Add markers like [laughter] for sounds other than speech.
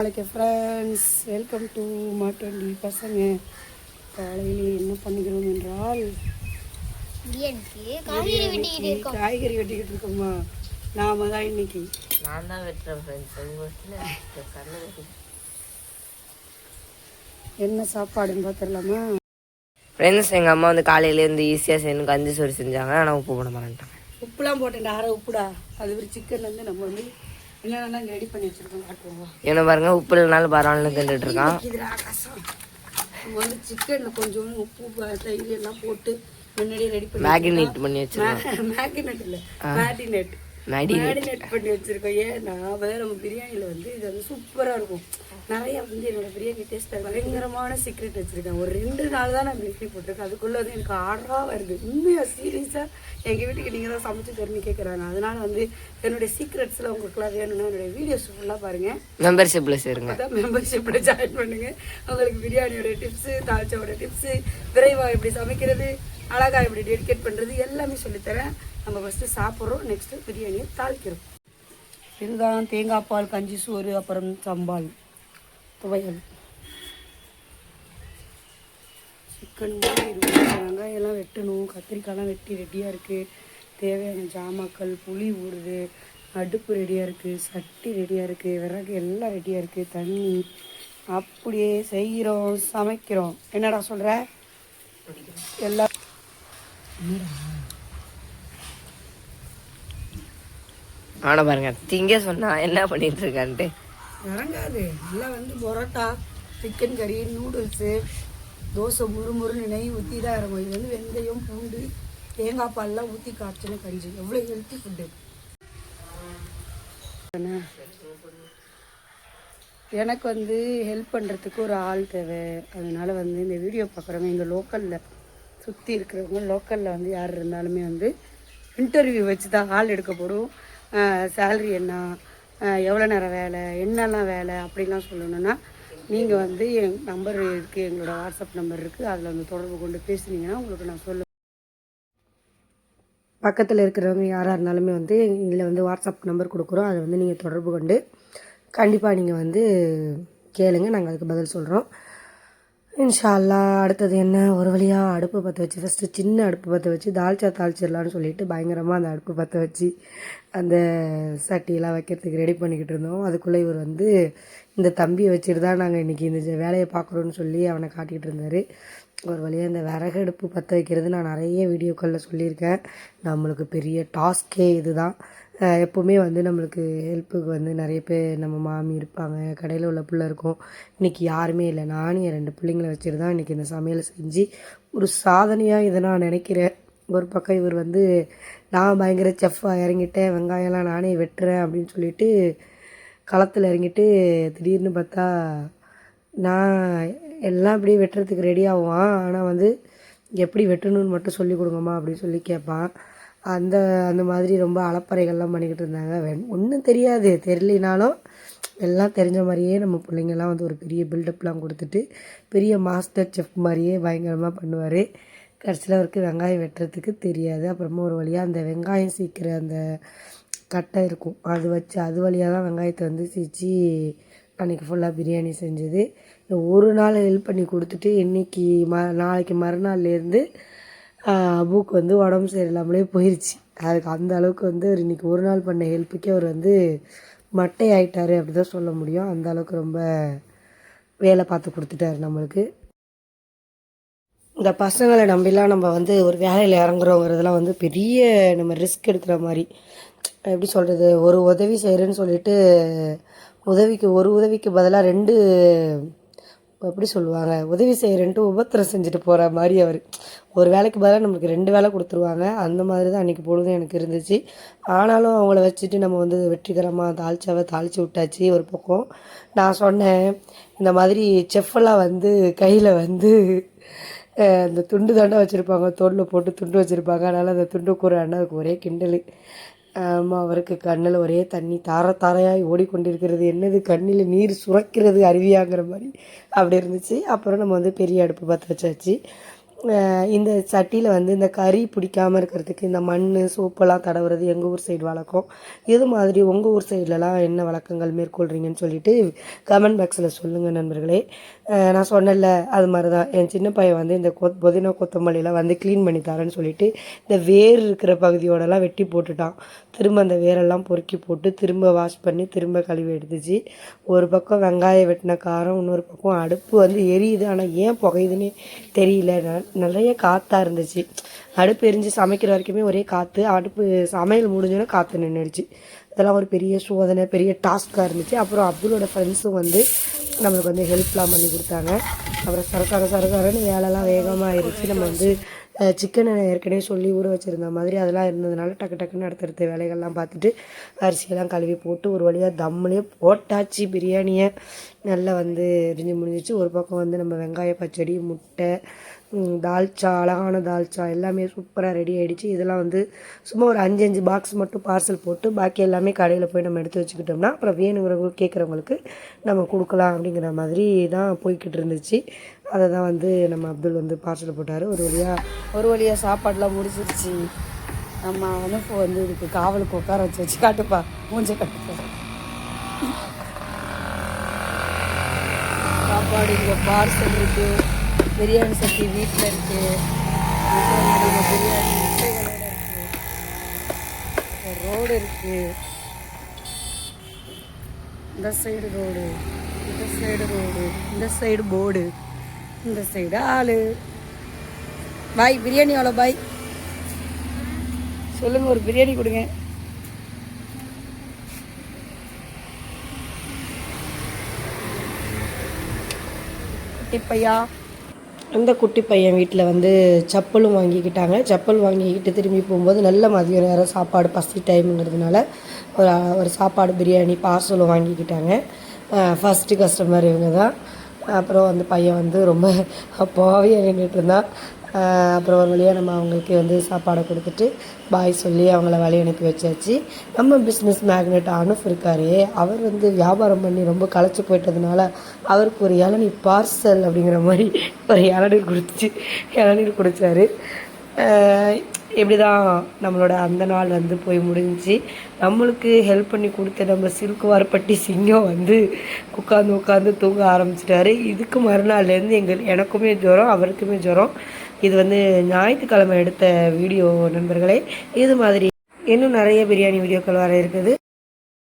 நாளைக்கு friends welcome to மாட்டண்டி பசங்க காலையில் என்ன பண்ணுகிறோம் என்றால் காய்கறி வெட்டிக்கிட்டு இருக்கோம். காய்கறி வெட்டிக்கிட்டு இருக்கோமா நாம தான் இன்னைக்கு. நான் தான் வெட்டுறேன் ஃப்ரெண்ட்ஸ் என்ன சாப்பாடுன்னு பார்த்துடலாமா ஃப்ரெண்ட்ஸ் எங்கள் அம்மா வந்து காலையில இருந்து ஈஸியாக செய்யணும். கஞ்சி சோறு செஞ்சாங்க. ஆனால் உப்பு போட மாட்டேன்ட்டாங்க. உப்புலாம் போட்டேன்டா. அரை உப்புடா. அது ஒரு சிக்கன் வந்து நம்ம வந்து என்ன பாருங்க உப்பு இல்லைனாலும் பரவாயில்ல தின்னுட்டு இருக்கான். சிக்கனில் கொஞ்சம் உப்பு தயிர் எல்லாம் போட்டு முன்னாடியே ரெடி பண்ணி மேகினேட் பண்ணி வச்சிருக்கோம். மேகினட் [laughs] இல்லை மேடினேட் பண்ணி வச்சிருக்கோம். ஏன்னா அப்பதான் நம்ம பிரியாணியில வந்து இது வந்து சூப்பரா இருக்கும். நிறைய வந்து என்னோட பிரியாணி டேஸ்ட் பயங்கரமான சீக்ரெட் வச்சிருக்கேன். ஒரு ரெண்டு நாள் தான் நான் பிரியாணி போட்டிருக்கேன். அதுக்குள்ள வந்து எனக்கு ஆர்டரா வருது. உண்மையா சீரியஸா எங்க வீட்டுக்கு நீங்க தான் சமைச்சு தரணும்னு கேட்குறாங்க அதனால வந்து என்னுடைய சீக்ரெட்ஸ்ல உங்களுக்குலாம் வேணும்னா என்னுடைய வீடியோஸ் ஃபுல்லா பாருங்க. மெம்பர்ஷிப்பில் சேருங்க. அதான் மெம்பர்ஷிப்பில் ஜாயின் பண்ணுங்க. உங்களுக்கு பிரியாணியோட டிப்ஸு தால்ச்சாவோட டிப்ஸு விரைவாக எப்படி சமைக்கிறது அழகா இப்படி டெடிகேட் பண்ணுறது எல்லாமே சொல்லித்தரேன். நம்ம ஃபஸ்ட்டு சாப்பிட்றோம் நெக்ஸ்ட்டு பிரியாணியை தாளிக்கிறோம். இதுதான் தேங்காய் பால் கஞ்சி சோறு அப்புறம் சம்பால் துவையல். சிக்கன் வெங்காயம் எல்லாம் வெட்டணும். கத்திரிக்காய்லாம் வெட்டி ரெடியாக இருக்குது தேவையான ஜாமாக்கள் புளி ஊறுது அடுப்பு ரெடியாக இருக்குது சட்டி ரெடியாக இருக்குது விறகு எல்லாம் ரெடியாக இருக்குது தண்ணி. அப்படியே செய்கிறோம் சமைக்கிறோம். என்னடா சொல்கிற எல்லாம் ஆனா பாருங்க. திங்க சொன்னா என்ன பண்ணிட்டு இருக்கான்ட்டு இறங்காது. எல்லாம் வந்து பரோட்டா சிக்கன் கறி நூடுல்ஸு தோசை முறுமுறுன்னு நெய் ஊற்றி தான் இறங்கும். இது வந்து வெந்தயம் பூண்டு தேங்காய் பால்லாம் ஊற்றி காய்ச்சின கஞ்சி. எவ்வளோ ஹெல்த்தி ஃபுட்டு எனக்கு வந்து ஹெல்ப் பண்ணுறதுக்கு ஒரு ஆள் தேவை. அதனால வந்து இந்த வீடியோ பார்க்குறவங்க எங்கள் லோக்கலில் சுற்றி இருக்கிறவங்க லோக்கலில் வந்து யார் இருந்தாலுமே வந்து இன்டர்வியூ வச்சு தான் ஆள் எடுக்கப்படும் சேல்ரி என்ன? எவ்வளோ நேரம் வேலை? என்னெல்லாம் வேலை? அப்படின்லாம் சொல்லணும்னா நீங்கள் வந்து என் நம்பர் இருக்குது எங்களோட வாட்ஸ்அப் நம்பர் இருக்குது அதில் வந்து தொடர்பு கொண்டு பேசுனீங்கன்னா உங்களுக்கு நான் சொல்லுவேன். பக்கத்தில் இருக்கிறவங்க யாராக இருந்தாலுமே வந்து இதில் வந்து வாட்ஸ்அப் நம்பர் கொடுக்குறோம். அதை வந்து நீங்கள் தொடர்பு கொண்டு கண்டிப்பாக நீங்கள் வந்து கேளுங்க. நாங்கள் அதுக்கு பதில் சொல்கிறோம் இன்ஷால்லா அடுத்தது என்ன? ஒரு வழியாக அடுப்பு பற்ற வச்சு ஃபஸ்ட்டு சின்ன அடுப்பு பற்ற வச்சு தால்ச்சா தாளிச்சிடலான்னு சொல்லிட்டு பயங்கரமாக அந்த அடுப்பு பற்ற வச்சு அந்த சட்டியெல்லாம் வைக்கிறதுக்கு ரெடி பண்ணிக்கிட்டு இருந்தோம். அதுக்குள்ளே இவர் வந்து இந்த தம்பியை வச்சுட்டு தான் நாங்கள் இன்றைக்கி இந்த வேலையை பார்க்குறோன்னு சொல்லி அவனை காட்டிகிட்டு இருந்தார். ஒரு வழியாக இந்த விறகு அடுப்பு பற்ற வைக்கிறது நான் நிறைய வீடியோக்களில் சொல்லியிருக்கேன். நம்மளுக்கு பெரிய டாஸ்கே இதுதான். தான் எப்போவுமே வந்து நம்மளுக்கு ஹெல்ப்புக்கு வந்து நிறைய பேர் நம்ம மாமி இருப்பாங்க கடையில் உள்ள பிள்ளை இருக்கும். இன்றைக்கி யாருமே இல்லை. நானும் என் ரெண்டு பிள்ளைங்களை வச்சுட்டு தான் இன்றைக்கி இந்த சமையலை செஞ்சு ஒரு சாதனையாக இதை நான் நினைக்கிறேன். ஒரு பக்கம் இவர் வந்து நான் பயங்கர செஃப்பாக இறங்கிட்டேன் வெங்காயம்லாம் நானே வெட்டுறேன் அப்படின்னு சொல்லிட்டு களத்தில் இறங்கிட்டு திடீர்னு பார்த்தா நான் எல்லாம் இப்படி வெட்டுறதுக்கு ரெடி ஆகுவான். ஆனால் வந்து எப்படி வெட்டணும்னு மட்டும் சொல்லி கொடுங்கம்மா அப்படின்னு சொல்லி கேட்பான். அந்த அந்த மாதிரி ரொம்ப அலப்பறைகள்லாம் பண்ணிக்கிட்டு இருந்தாங்க. ஒன்றும் தெரியாது. தெரியலினாலும் எல்லாம் தெரிஞ்ச மாதிரியே நம்ம பிள்ளைங்கெல்லாம் வந்து ஒரு பெரிய பில்டப்லாம் கொடுத்துட்டு பெரிய மாஸ்டர் செஃப் மாதிரியே பயங்கரமாக பண்ணுவார். கடைசியில் அவருக்கு வெங்காயம் வெட்டுறதுக்கு தெரியாது. அப்புறமா ஒரு வழியாக அந்த வெங்காயம் சீக்கிர அந்த கட்டை இருக்கும். அது வச்சு அது வழியாக தான் வெங்காயத்தை வந்து சீச்சு அன்றைக்கி ஃபுல்லாக பிரியாணி செஞ்சது. ஒரு நாள் ஹெல்ப் பண்ணி கொடுத்துட்டு இன்னைக்கு ம நாளைக்கு மறுநாள்லேருந்து அபுக்கு வந்து உடம்பு சரியில்லாமலே போயிடுச்சு அதுக்கு அந்த அளவுக்கு வந்து அவர் இன்றைக்கி ஒரு நாள் பண்ண ஹெல்ப்புக்கே அவர் வந்து மட்டை ஆகிட்டாரு அப்படி தான் சொல்ல முடியும். அந்த அளவுக்கு ரொம்ப வேலை பார்த்து கொடுத்துட்டாரு நம்மளுக்கு. இந்த பசங்களை நம்பிலாம் நம்ம வந்து ஒரு வேலையில் இறங்குறோங்கிறதுலாம் வந்து பெரிய நம்ம ரிஸ்க் எடுக்கிற மாதிரி. எப்படி சொல்கிறது ஒரு உதவி செய்கிறேன்னு சொல்லிட்டு உதவிக்கு ஒரு உதவிக்கு பதிலாக ரெண்டு எப்படி சொல்லுவாங்க? உதவி செய்கிறேன்ட்டு உபத்திரம் செஞ்சுட்டு போகிற மாதிரி அவர். ஒரு வேலைக்கு பதிலாக நம்மளுக்கு ரெண்டு வேலை கொடுத்துருவாங்க. அந்த மாதிரி தான் அன்றைக்கி பொழுதும் எனக்கு இருந்துச்சு. ஆனாலும் அவங்கள வச்சுட்டு நம்ம வந்து வெற்றிகரமாக தாளிச்சாவை தாளித்து விட்டாச்சு ஒரு பக்கம். நான் சொன்னேன் இந்த மாதிரி செஃப்பெல்லாம் வந்து கையில் வந்து இந்த அந்த துண்டு தாண்டா வச்சுருப்பாங்க. தோலில் போட்டு துண்டு வச்சுருப்பாங்க. அதனால் அந்த துண்டு கூற அண்ணாவுக்கு ஒரே கிண்டல். ஆமாம் அவருக்கு கண்ணில் ஒரே தண்ணி தார தாரையாய் ஓடிக்கொண்டிருக்கிறது. என்னது கண்ணில் நீர் சுரக்கிறது அருவியாங்கிற மாதிரி அப்படி இருந்துச்சு. அப்புறம் நம்ம வந்து பெரிய அடுப்பு பற்ற வச்சாச்சு. இந்த சட்டியில் வந்து இந்த கறி பிடிக்காமல் இருக்கிறதுக்கு இந்த மண் சோப்பெல்லாம் தடவுறது எங்கள் ஊர் சைடு வழக்கம். இது மாதிரி உங்கள் ஊர் சைட்லலாம் என்ன வழக்கங்கள் மேற்கொள்கிறீங்கன்னு சொல்லிட்டு கமெண்ட் பாக்ஸில் சொல்லுங்கள் நண்பர்களே. நான் சொன்னேன்ல அது மாதிரி தான் என் சின்ன பையன் வந்து இந்த கொ புதினா கொத்தமல்லிலாம் வந்து க்ளீன் பண்ணி தரேன்னு சொல்லிட்டு இந்த வேர் இருக்கிற பகுதியோடலாம் வெட்டி போட்டுட்டான். திரும்ப அந்த வேரெல்லாம் பொறுக்கி போட்டு திரும்ப வாஷ் பண்ணி திரும்ப கழுவி எடுத்துச்சு. ஒரு பக்கம் வெங்காயம் வெட்டின காரம் இன்னொரு பக்கம் அடுப்பு வந்து எரியுது. ஆனால் ஏன் புகையுதுன்னே தெரியல நான். நிறைய காற்றா இருந்துச்சு. அடுப்பு எரிஞ்சு சமைக்கிற வரைக்குமே ஒரே காற்று அடுப்பு சமையல் முடிஞ்சோன்னே காற்று நின்றுடுச்சு இதெல்லாம் ஒரு பெரிய சோதனை பெரிய டாஸ்க்காக இருந்துச்சு. அப்புறம் அப்துல்லோட ஃப்ரெண்ட்ஸும் வந்து நம்மளுக்கு வந்து ஹெல்ப்லாம் பண்ணி கொடுத்தாங்க. அப்புறம் சர சர வேலைலாம் வேகமாக ஆயிடுச்சு நம்ம வந்து சிக்கனை ஏற்கனவே சொல்லி ஊற வச்சுருந்த மாதிரி அதெல்லாம் இருந்ததுனால டக்கு டக்குன்னு அடுத்தடுத்த வேலைகள்லாம் பார்த்துட்டு அரிசியெல்லாம் கழுவி போட்டு ஒரு வழியாக தம்முலேயே போட்டாச்சு பிரியாணியை. நல்லா வந்து எரிஞ்சு முடிஞ்சிச்சு. ஒரு பக்கம் வந்து நம்ம வெங்காய பச்சடி முட்டை தால்ச்சா அழகான தால்ச்சா எல்லாமே சூப்பராக ரெடி ஆகிடுச்சு இதெல்லாம் வந்து சும்மா ஒரு அஞ்சு அஞ்சு பாக்ஸ் மட்டும் பார்சல் போட்டு பாக்கி எல்லாமே கடையில் போய் நம்ம எடுத்து வச்சுக்கிட்டோம்னா அப்புறம் வேணுங்கிறவங்களுக்கு கேட்குறவங்களுக்கு நம்ம கொடுக்கலாம் அப்படிங்கிற மாதிரி தான் போய்கிட்டு இருந்துச்சு. அதை தான் வந்து நம்ம அப்துல் வந்து பார்சல் போட்டார். ஒரு வழியாக ஒரு வழியாக சாப்பாடெலாம் முடிச்சிருச்சு நம்ம அனுப்பு வந்து இதுக்கு காவலுக்கு உட்கார வச்சு வச்சு காட்டுப்பா. மூஞ்ச காட்டுப்பா. சாப்பாடு இங்கே பார்சல் இருக்கு. பிரியாணி சட்டி வீட்டில் இருக்கு. பிரியாணி முட்டைகளோட இருக்குது ரோடு இருக்கு. இந்த சைடு ரோடு இந்த சைடு ரோடு இந்த சைடு போர்டு இந்த சைடு ஆளு. பாய் பிரியாணி எவ்வளோ பாய் சொல்லுங்க ஒரு பிரியாணி கொடுங்க. குட்டி பையா அந்த குட்டி பையன் வீட்டில் வந்து செப்பலும் வாங்கிக்கிட்டாங்க. செப்பல் வாங்கிக்கிட்டு திரும்பி போகும்போது நல்ல மதிய நேரம் சாப்பாடு பசி டைமுங்கிறதுனால ஒரு ஒரு சாப்பாடு பிரியாணி பார்சலும் வாங்கிக்கிட்டாங்க. ஃபஸ்ட்டு கஸ்டமர் இவங்க தான். அப்புறம் வந்து பையன் வந்து ரொம்ப பாவியாக நின்றுட்டு இருந்தான். அப்புறம் ஒரு வழியாக நம்ம அவங்களுக்கு வந்து சாப்பாடை கொடுத்துட்டு பாய் சொல்லி அவங்கள வழி அனுப்பி வச்சாச்சு. நம்ம பிஸ்னஸ் மேக்னெட் அனுஃப் இருக்காரு. அவர் வந்து வியாபாரம் பண்ணி ரொம்ப களைச்சி போயிட்டதுனால அவருக்கு ஒரு இளநீ பார்சல் அப்படிங்கிற மாதிரி ஒரு இளநீர் குடிச்சு இளநீர் குடித்தார் இப்படி தான் நம்மளோட அந்த நாள் வந்து போய் முடிஞ்சு நம்மளுக்கு ஹெல்ப் பண்ணி கொடுத்த நம்ம சில்குவார்பட்டி சிங்கம் வந்து உட்காந்து உட்காந்து தூங்க ஆரம்பிச்சிட்டாரு. இதுக்கு மறுநாள்லேருந்து எங்கள் எனக்குமே ஜுரம் அவருக்குமே ஜுரம். இது வந்து ஞாயிற்றுக்கிழமை எடுத்த வீடியோ நண்பர்களே. இது மாதிரி இன்னும் நிறைய பிரியாணி வீடியோக்கள் வர இருக்குது.